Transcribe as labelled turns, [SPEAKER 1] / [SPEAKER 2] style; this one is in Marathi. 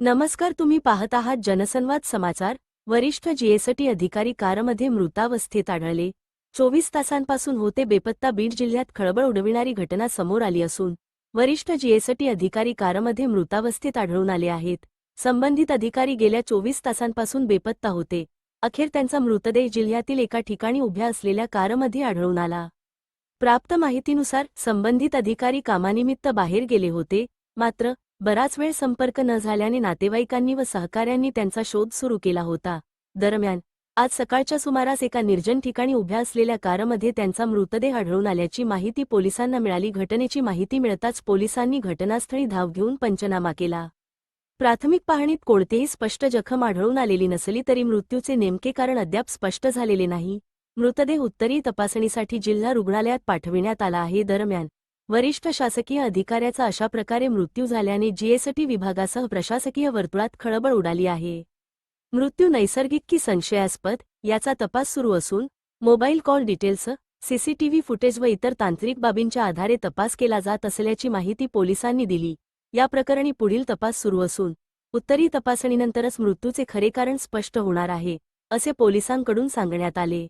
[SPEAKER 1] नमस्कार तुम्ही पाहत आहात जनसंवाद समाचार. वरिष्ठ जीएसटी अधिकारी कारमध्ये मृतावस्थेत आढळले. चोवीस तासांपासून होते बेपत्ता बीड जिल्ह्यात खळबळ उडविणारी घटना समोर आली असून वरिष्ठ जीएसटी अधिकारी कारमध्ये मृतावस्थेत आढळून आले आहेत. संबंधित अधिकारी गेल्या चोवीस तासांपासून बेपत्ता होते. अखेर त्यांचा मृतदेह जिल्ह्यातील एका ठिकाणी उभ्या असलेल्या कारमध्ये आढळून आला. प्राप्त माहितीनुसार संबंधित अधिकारी कामानिमित्त बाहेर गेले होते. मात्र बराच वेळ संपर्क न झाल्याने नातेवाईकांनी व सहकाऱ्यांनी त्यांचा शोध सुरू केला होता. दरम्यान आज सकाळच्या सुमारास एका निर्जन ठिकाणी उभ्या असलेल्या कारमध्ये त्यांचा मृतदेह आढळून आल्याची माहिती पोलिसांना मिळाली. घटनेची माहिती मिळताच पोलिसांनी घटनास्थळी धाव घेऊन पंचनामा केला. प्राथमिक पाहणीत कोणतेही स्पष्ट जखम आढळून आलेली नसली तरी मृत्यूचे नेमके कारण अद्याप स्पष्ट झालेले नाही. मृतदेह उत्तरी तपासणीसाठी जिल्हा रुग्णालयात पाठविण्यात आला आहे. दरम्यान वरिष्ठ शासकीय अधिकाऱ्याचा अशा प्रकारे मृत्यू झाल्याने जीएसटी विभागासह प्रशासकीय वर्तुळात खळबळ उडाली आहे. मृत्यू नैसर्गिक की संशयास्पद याचा तपास सुरू असून mobile call details CCTV footage व इतर तांत्रिक बाबींच्या आधारे तपास केला जात असल्याची माहिती पोलिसांनी दिली. या प्रकरणी पुढील तपास सुरू असून उत्तरी तपासणीनंतरच मृत्यूचे खरे कारण स्पष्ट होणार आहे असे पोलिसांकडून सांगण्यात आले.